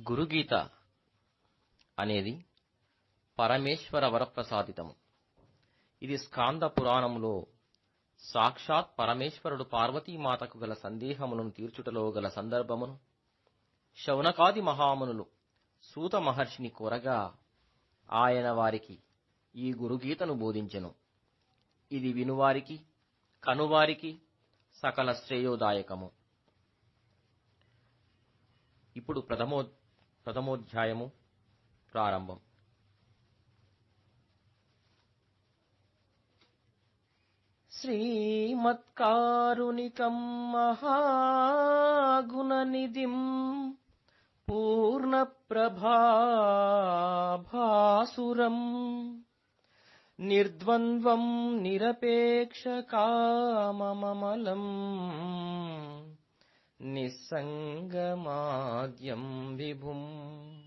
గురుగీత అనేది పరమేశ్వర వరప్రసాదితము. ఇది స్కాంద పురాణములో సాక్షాత్ పరమేశ్వరుడు పార్వతీమాతకు గల సందేహములను తీర్చుటలో గల సందర్భమును శౌనకాది మహామునులు సూత మహర్షిని కోరగా ఆయన వారికి ఈ గురుగీతను బోధించెను. ఇది వినువారికి కనువారికి సకల శ్రేయోదాయకము. ఇప్పుడు ప్రథమో ప్రథమోధ్యాయము ప్రారంభం. శ్రీమత్కారుణికం మహాగుణనిధిం పూర్ణప్రభాభాసురం నిర్ద్వంద్వం నిరపేక్షకామమలం निस्सङ्गमाद्यम् विभुम्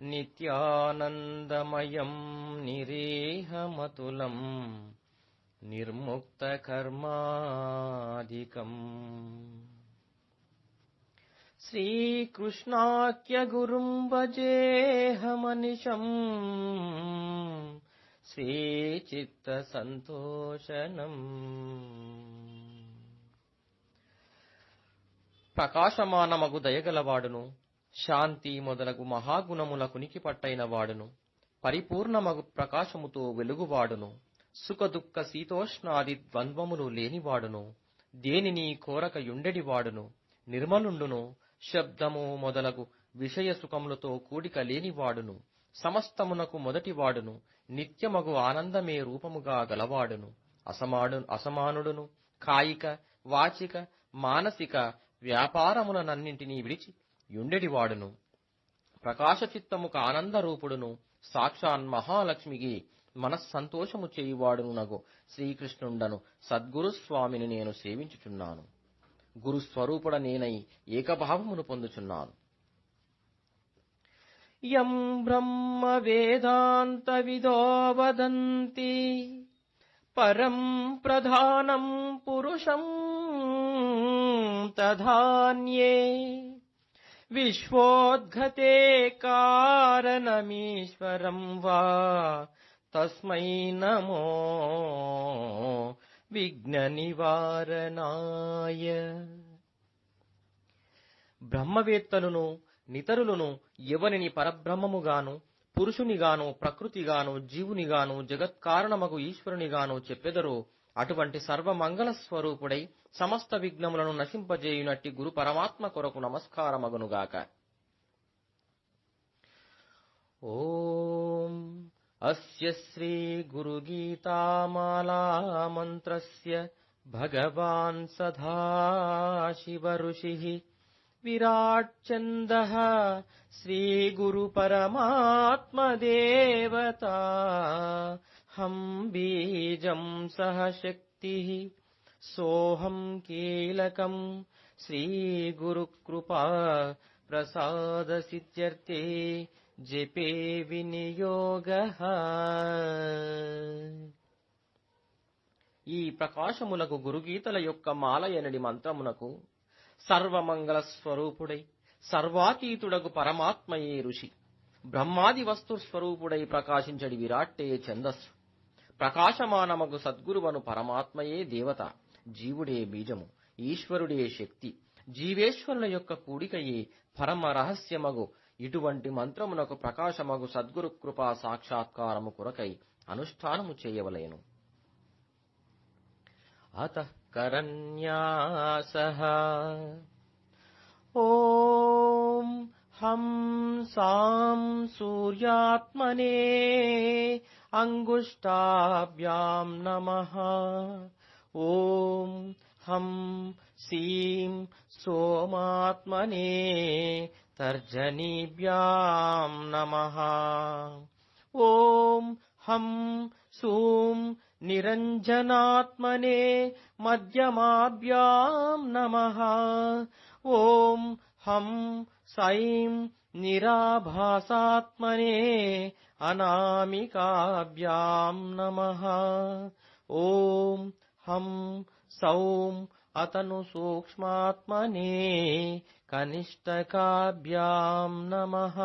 नित्यानन्दमयम् निरेहमतुलम् निर्मुक्तकर्मादिकम्। श्रीकृष्णाख्यगुरुम्बजेहमनिशम् श्रीचित्तसन्तोषणम्। ప్రకాశమానమగు దయగలవాడును. శాంతి మొదలగు మహాగుణముల కునికి పట్టైన వాడును. పరిపూర్ణమగు ప్రకాశముతో వెలుగువాడును. సుఖదుఃఖ శీతోష్ణాది ద్వంద్వములు లేనివాడును. దేనిని కోరక యుండెడివాడును నిర్మలుండును. శబ్దము మొదలగు విషయ సుఖములతో కూడిక లేనివాడును. సమస్తమునకు మొదటివాడును. నిత్యమగు ఆనందమే రూపముగా గలవాడును. అసమాడు అసమానుడును. కాయిక వాచిక మానసిక వ్యాపారములనన్నింటినీ విడిచి యుండెడివాడును ప్రకాశచిత్తము కానందరూపుడును. సాక్షాన్ మహాలక్ష్మికి మనస్సంతోషము చేయువాడును నగు. శ్రీకృష్ణుండను సద్గురు స్వామిని నేను సేవించుచున్నాను. గురు స్వరూపుడ నేనై ఏకభావమును పొందుచున్నాను. యం బ్రహ్మ వేదాంత విదో వదంతి. పరం ప్రధానం పురుషం తధాన్యే విశ్వోద్ఘతే కారణమీశ్వరం వా తస్మై నమో విఘ్న నివారణాయ బ్రహ్మవేత్తలను నితరులను ఎవరిని పరబ్రహ్మముగాను పురుషునిగాను ప్రకృతిగాను జీవునిగాను జగత్కారణమగు ఈశ్వరునిగాను చెప్పెదరో. అటువంటి సర్వమంగళ స్వరూపుడై సమస్త విఘ్నములను నశింపజేయునట్టి గురు పరమాత్మ కొరకు నమస్కారమగునుగాక. ఓం అస్య శ్రీ గురుగీతామాలా మంత్రస్య భగవాన్ సదాశివ ఋషి విరాట్ ఛందః శ్రీ గురు పరమాత్మ దేవతా హం బీజం సహ శక్తి సోహం కీలకం శ్రీ గురు జపే వినియోగ ఈ ప్రకాశములకు గురుగీతల యొక్క మాలయనడి మంత్రమునకు సర్వమంగళ స్వరూపుడై సర్వాతీతుడగు పరమాత్మయే ఋషి. బ్రహ్మాది వస్తు స్వరూపుడై ప్రకాశించడి విరాట్టే ఛందస్సు. ప్రకాశమానమగు సద్గురువను పరమాత్మయే దేవత జీవుడే బీజము ఈశ్వరుడే శక్తి జీవేశ్వరుల యొక్క కూడికయే పరమ రహస్యమగు. ఇటువంటి మంత్రమునకు ప్రకాశమగు సద్గురు కృపా సాక్షాత్కారము కొరకై అనుష్ఠానము చేయవలేను. అత కరన్యాస ఓం హం సాం సూర్యాత్మనే अङ्गुष्ठाभ्याम् नमः। ॐ हं सीं सोमात्मने तर्जनीभ्यां नमः। ॐ हं सूं निरञ्जनात्मने मध्यमाभ्यां नमः। ॐ हं सैं निराभासात्मने अनामिकाभ्याम् नमः। ॐ हं सौं अतनु सूक्ष्मात्मने कनिष्ठकाभ्याम् नमः।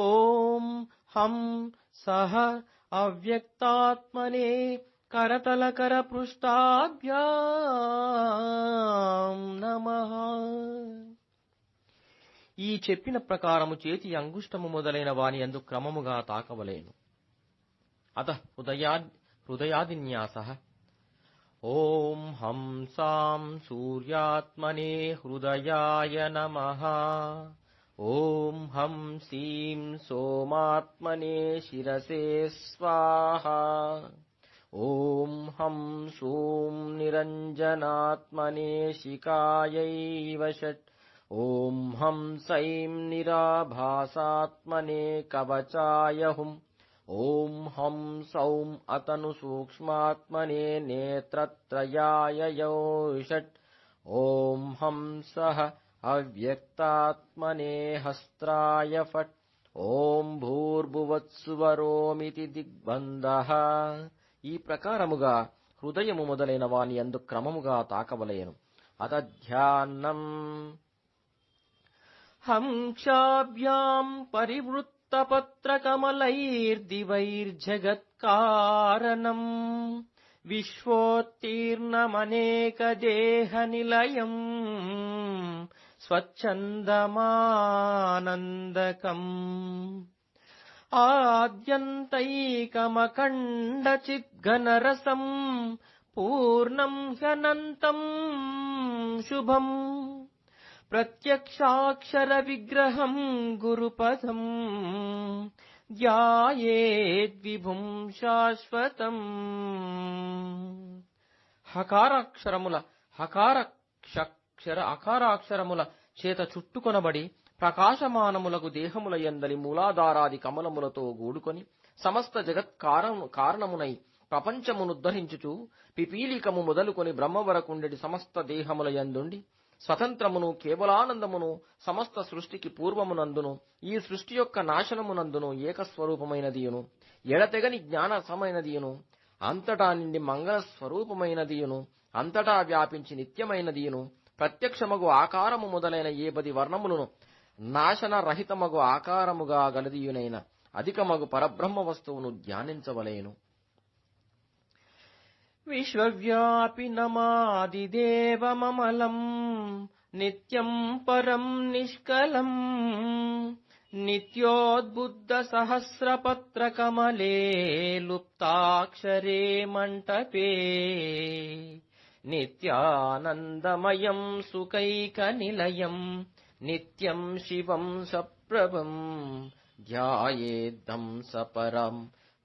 ॐ हं सः अव्यक्तात्मने करतलकरपृष्ठाभ्याम् नमः। ఈ చెప్పిన ప్రకారము చేతి అంగుష్టము మొదలైన వాని అందు క్రమముగా తాకవలేను. అత హృదయా హృదయాదిన్యాస. ఓం హంసాం సూర్యాత్మనే హృదయాయ నమ. ఓం హం సీం సోమాత్మనే శిరసే స్వాహ. ఓం హం సూం నిరంజనాత్మనే శికాయైవ షట్. ఓం హం సైం నిరాభాసాత్మనే కవచాయ హుం ఓం హం సౌం అతను సూక్ష్మాత్మనే నేత్రత్రయాయ యౌషట్ ఓం హం సహ అవ్యక్తాత్మనే హస్త్రాయ ఫట్ ఓం భూర్భువత్సువరోమితి దిగ్బంధ ఈ ప్రకారముగా హృదయము మొదలైన వాని అందు క్రమముగా తాకవలయను అతధ్యాన్నం హంక్షాభ్యాం పరివృత్తపత్రకమలైర్దివైర్జగత్కారణం. విశ్వోత్తీర్ణమనేకదేహనిలయం స్వచ్ఛందమానందకం. ఆద్యంతైకమఖండచిద్ఘనరసం పూర్ణం హ్యనంతం శుభం. ప్రత్యక్షాక్షర విగ్రహం గురుపదం ధ్యాయేద్విభుం శాశ్వతం. హకారాక్షరముల హకారక్షర అకారాక్షరముల చేత చుట్టుకొనబడి ప్రకాశమానములకు దేహముల ఎందలి మూలాధారాది కమలములతో గూడుకొని సమస్త జగత్ కారణమునై ప్రపంచమునుద్ధరించుచు పిపీలికము మొదలుకొని బ్రహ్మ వరకుండెడి సమస్త దేహముల యందుండి స్వతంత్రమును కేవలానందమును సమస్త సృష్టికి పూర్వమునందును ఈ సృష్టి యొక్క నాశనమునందును ఏకస్వరూపమైనదియును. ఎడతెగని జ్ఞాన సమైనదియును అంతటా నిండి మంగళ స్వరూపమైనదియును అంతటా వ్యాపించి నిత్యమైనదియును. ప్రత్యక్షమగు ఆకారము మొదలైన ఏ పది వర్ణములను నాశన రహితమగు ఆకారముగా గలదియునైన అధికమగు పరబ్రహ్మ వస్తువును ధ్యానించవలేను. విశ్వవ్యాపి నమాదిదేవమలం నిత్యం పరం నిష్కలం నిత్యోద్బుద్ధ సహస్రపత్రకమలే లుప్తాక్షరే మంటపే నిత్యానందమయం సుకైక నిలయం నిత్యం శివం సప్రభం ధ్యాయేద్దం సపరం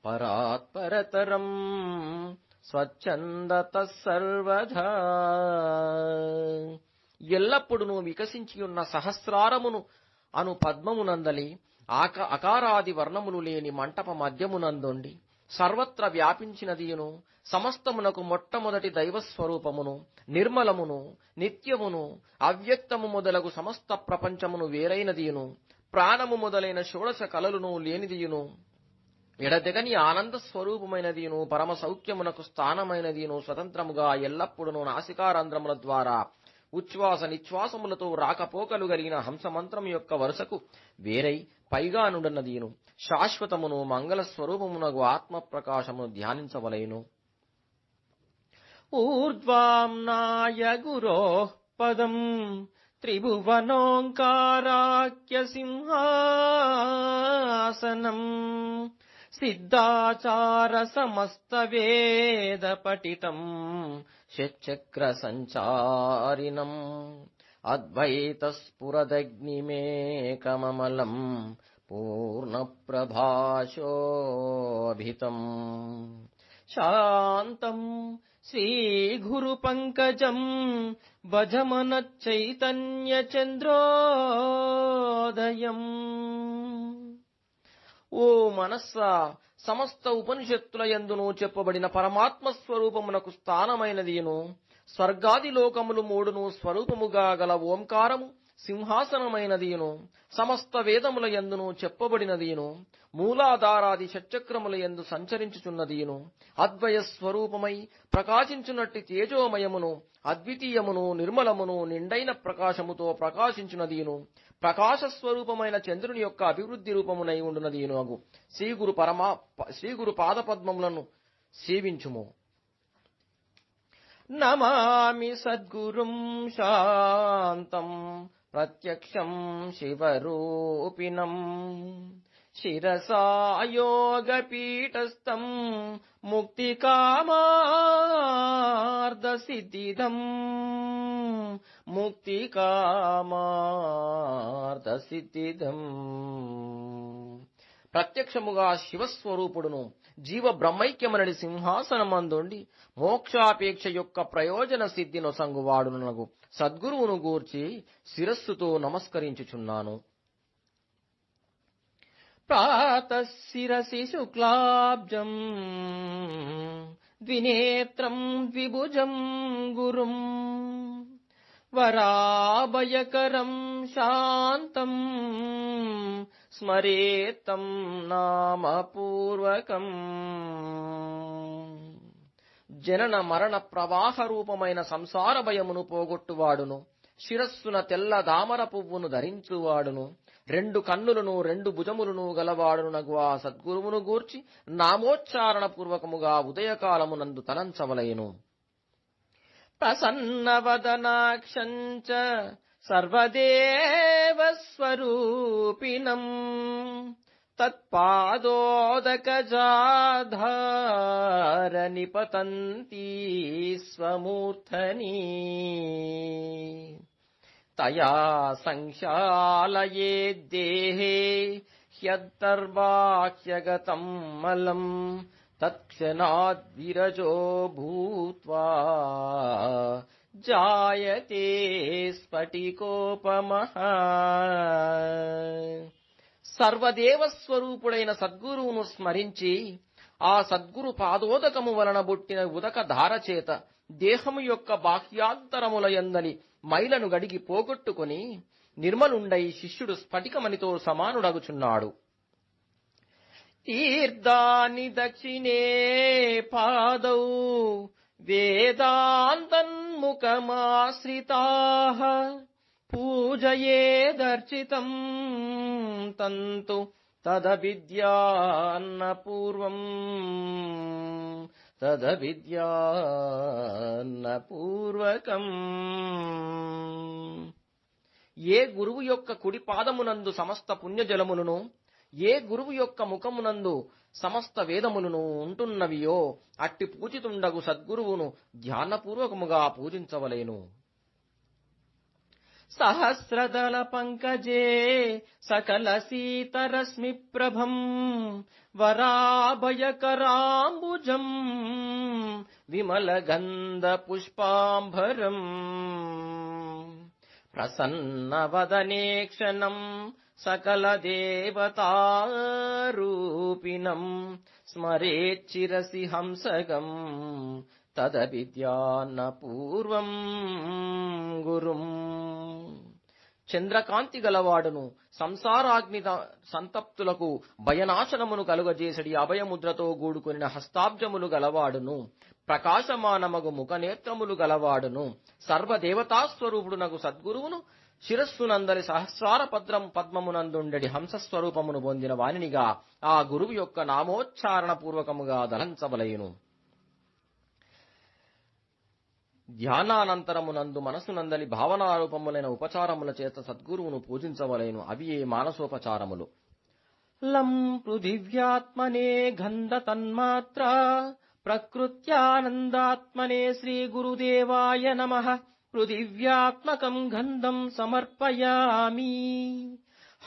పరాత్పరతరం స్వచ్ఛందత సర్వధా. ఎల్లప్పుడూ వికసించియున్న సహస్రారమును అను పద్మమునందలి ఆక అకారాది వర్ణములు లేని మంటప మధ్యమునందుండి సర్వత్ర వ్యాపించినదియును సమస్తమునకు మొట్టమొదటి దైవస్వరూపమును నిర్మలమును నిత్యమును అవ్యక్తము మొదలగు సమస్త ప్రపంచమును వేరైనదియును ప్రాణము మొదలైన షోడశ కలలును లేనిదియును. ఎడతెగని ఆనంద స్వరూపమైనదిను పరమ సౌఖ్యమునకు స్థానమైనదిను స్వతంత్రముగా ఎల్లప్పుడూ నాసికారంధ్రముల ద్వారా ఉచ్ఛ్వాస నిశ్వాసములతో రాకపోకలు కలిగిన హంసమంత్రం యొక్క వరుసకు వేరై పైగా నుండన్నదిను శాశ్వతమును మంగళ స్వరూపమునకు ఆత్మ ప్రకాశమును ధ్యానించవలెను. ఊర్ధ్వాంనాయ గురో పదం త్రిభువనోంకారాఖ్య सिद्धाचारसमस्तवेदपठितम् षच्चक्रसञ्चारिणम् अद्वैतस्फुरदग्निमेकममलम् पूर्णप्रभाशोभितम् शान्तम् श्रीगुरुपङ्कजम् भजमनच्चैतन्यचन्द्रोदयम् ఓ మనస్సా సమస్త ఉపనిషత్తుల యందును చెప్పబడిన పరమాత్మ స్వరూపమునకు స్థానమైనదియును. స్వర్గాది లోకములు మూడును స్వరూపముగా గల ఓంకారము సింహాసనమైనదియును. సమస్త వేదముల ఎందును చెప్పబడినదియును. మూలాధారాది షట్చక్రముల ఎందు సంచరించుచున్నదియును. అద్వయ స్వరూపమై ప్రకాశించున్నట్టి తేజోమయమును అద్వితీయమును నిర్మలమును నిండైన ప్రకాశముతో ప్రకాశించున్నదియును ప్రకాశ స్వరూపమైన చంద్రుని యొక్క అభివృద్ధి రూపమునై ఉండునదియును అగు శ్రీగురు పరమా శ్రీగురు పాదపద్మములను సేవించుము. నమామి సద్గురుం శాంతం ప్రత్యక్షం శివరూపిణం. శిరసాయోగపీఠస్థం ముక్తికామార్ధసిద్ధిదం ముక్తికామార్ధసిద్ధిదం ప్రత్యక్షముగా శివస్వరూపుడును జీవ బ్రహ్మైక్యమనడి సింహాసనమందుండి మోక్షాపేక్ష యొక్క ప్రయోజన సిద్ధి నొసంగువాడునగు సద్గురువును గూర్చి శిరస్సుతో నమస్కరించుచున్నాను. ప్రాతశిరసి శుక్లాబ్జం ద్వినేత్రం ద్విభుజం గురుం. వరాభయకరం శాంతం స్మరేతం నామ పూర్వకం జనన మరణ ప్రవాహ రూపమైన సంసార భయమును పోగొట్టువాడును. శిరస్సున తెల్ల దామర పువ్వును ధరించువాడును. రెండు కన్నులను రెండు భుజములను గలవాడునగు ఆ సద్గురువును గూర్చి నామోచ్చారణ పూర్వకముగా ఉదయకాలమునందు తలంచవలయను प्रसन्नवदनाक्षम् च सर्वदेवस्वरूपिणम् तत्पादोदकजाधारनिपतन्ती स्वमूर्धनी तया सङ्ख्यालये देहे ह्यदर्वाह्यगतम् मलम् మలం తత్క్షణాద్ విరజో భూత్వా జాయతే స్ఫటికోపమః సర్వదేవస్వరూపుడైన సద్గురువును స్మరించి ఆ సద్గురు పాదోదకము వలన బుట్టిన ఉదక ధార చేత దేహము యొక్క బాహ్యాంతరముల ఎందని మైలను గడిగి పోగొట్టుకుని నిర్మలుండై శిష్యుడు స్ఫటికమణితో సమానుడగుచున్నాడు. తీర్థాని దక్షిణే పాదౌ వేదాంతన్ముఖమాశ్రితా పూజయేదర్చితం తంతు తదవిద్యాన్న పూర్వం తదవిద్యాన్న పూర్వకం ఏ గురువు యొక్క కుడి పాదమునందు సమస్త పుణ్యజలములను ఏ గురువు యొక్క ముఖమునందు సమస్త వేదములను ఉంటున్నవియో అట్టి పూజితుండగు సద్గురువును ధ్యానపూర్వకముగా పూజించవలేను. సహస్రదళ పంకజే సకల సీతరశ్మి ప్రభం వరాభయకరాంబుజం విమల గంధ పుష్పాంబరం ప్రసన్నవదనే క్షణం సకల దేవతారూపిణం స్మరేచ్చిరసి హంసగం తదవిద్యాన్న పూర్వం గురుం. చంద్రకాంతి గలవాడును సంసారాగ్ని సంతప్తులకు భయనాశనమును కలుగజేసడి అభయముద్రతో గూడుకుని హస్తాబ్జములు గలవాడును. ప్రకాశమానమగు ముఖనేత్రములు గలవాడును. సర్వదేవతాస్వరూపుడునగు సద్గురువును శిరస్సునందరి సహస్రార పద్రం పద్మమునందుండెడి హంసస్వరూపమును పొందిన వానినిగా ఆ గురువు యొక్క నామోచ్చారణ పూర్వకముగా దళంచవలయును. ధ్యానానంతరమునందు మనసునందలి భావనారూపములైన ఉపచారముల చేత సద్గురువును పూజించవలేను అవి ఏ మానసోపచారములు. లం పృథివ్యాత్మనే గంధ తన్మాత్ర प्रकृत्यानन्दात्मने श्रीगुरुदेवाय नमः पृथिव्यात्मकम् गन्धम् समर्पयामि।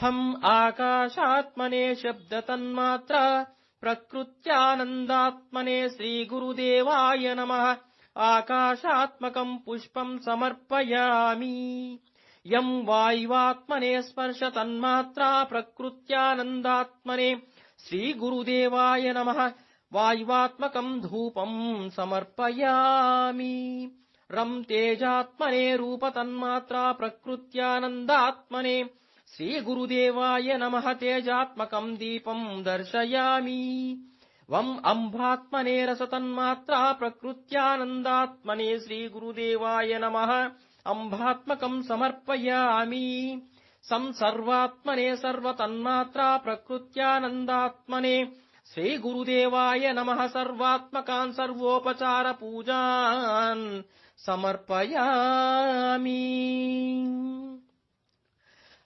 हम् आकाशात्मने शब्दतन्मात्रा प्रकृत्यानन्दात्मने श्रीगुरुदेवाय नमः आकाशात्मकम् पुष्पम् समर्पयामि। यम् वायुवात्मने स्पर्श तन्मात्रा प्रकृत्यानन्दात्मने श्रीगुरुदेवाय नमः वायुवात्मकम् धूपम् समर्पयामि। रम् तेजात्मने रूपतन्मात्रा प्रकृत्यानन्दात्मने श्रीगुरुदेवाय नमः तेजात्मकम् दीपम् दर्शयामि। वम् अम्भात्मने रसतन्मात्रा प्रकृत्यानन्दात्मने श्रीगुरुदेवाय नमः अम्भात्मकम् समर्पयामि। सम् सर्वात्मने सर्वतन्मात्रा प्रकृत्यानन्दात्मने శ్రీ గురుదేవాయ నమ సర్వాత్మకాన్ సర్వోపచార పూజాన్ సమర్పయామి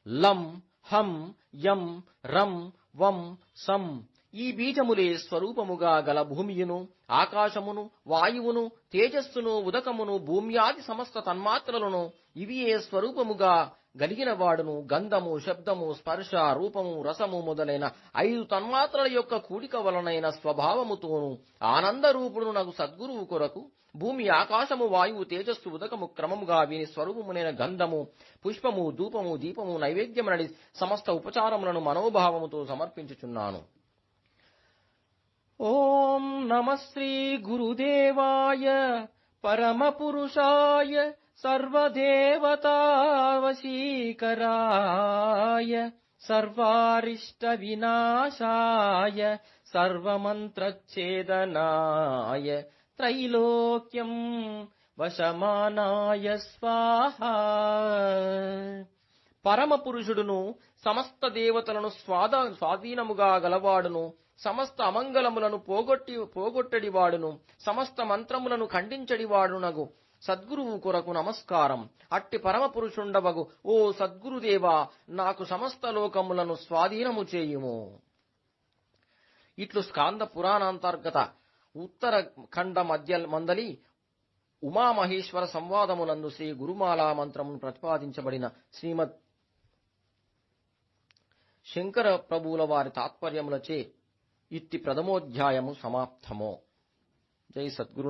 లం హం యం రం వం సం ఈ బీజములే స్వరూపముగా గల భూమియును ఆకాశమును వాయువును తేజస్సును ఉదకమును భూమ్యాది సమస్త తన్మాత్రలను ఇవియే స్వరూపముగా గలిగిన వాడును గంధము శబ్దము స్పర్శ రూపము రసము మొదలైన ఐదు తన్మాత్రల యొక్క కూడిక వలనైన స్వభావముతోను ఆనంద రూపుడు నగు సద్గురువు కొరకు భూమి ఆకాశము వాయువు తేజస్సు ఉదకము క్రమముగా వీని స్వరూపమునైన గంధము పుష్పము ధూపము దీపము నైవేద్యమునడి సమస్త ఉపచారములను మనోభావముతో సమర్పించుచున్నాను. ఓం నమ శ్రీ గురుదేవాయ పరమ పురుషాయ సర్వదేవతావశీకరాయ సర్వారిష్ట వినాశాయ సర్వమంత్రచ్ఛేదనాయ త్రైలోక్యం వశమానాయ స్వాహ పరమ పురుషుడును సమస్త దేవతలను స్వాద స్వాధీనముగా గలవాడును సమస్త అమంగళములను పోగొట్టి పోగొట్టడివాడును సమస్త మంత్రములను ఖండించడివాడునగు. సద్గురువు కొరకు నమస్కారం. అట్టి పరమ పురుషుండవగు ఓ సద్గురుదేవా నాకు సమస్త లోకములను స్వాధీనము చేయుము. ఇట్లు స్కాంద పురాణాంతర్గత ఉత్తర ఖండ మధ్య మందలి ఉమామహేశ్వర సంవాదమునందు శ్రీ గురుమాలా మంత్రమును ప్రతిపాదించబడిన శ్రీమద్ శంకర ప్రభువుల వారి తాత్పర్యములచే ఇట్టి ప్రథమోధ్యాయము సమాప్తము. జై సద్గురు